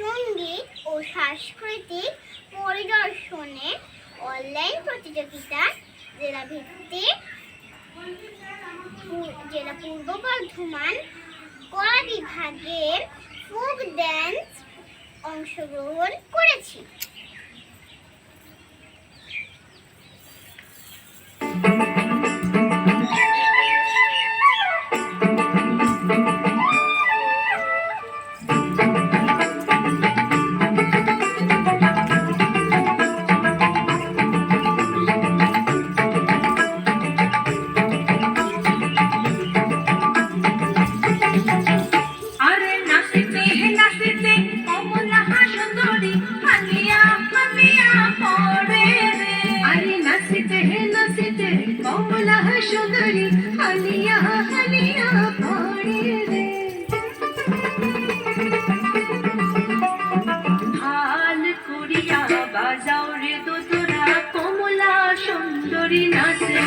সংগীত ও সাংস্কৃতিক পরিদর্শনে অনলাইন প্রতিযোগিতা জেলা ভিত্তিক জেলা পূর্ব বর্ধমান কলা বিভাগের ফোক ড্যান্স অংশগ্রহণ করেছি। নাচিতে কমলা সুন্দরী, হালিয়া হালিয়া পড়ে রে। হাল করিয়া বাজাও রে দোতরা কমলা সুন্দরী নাচে।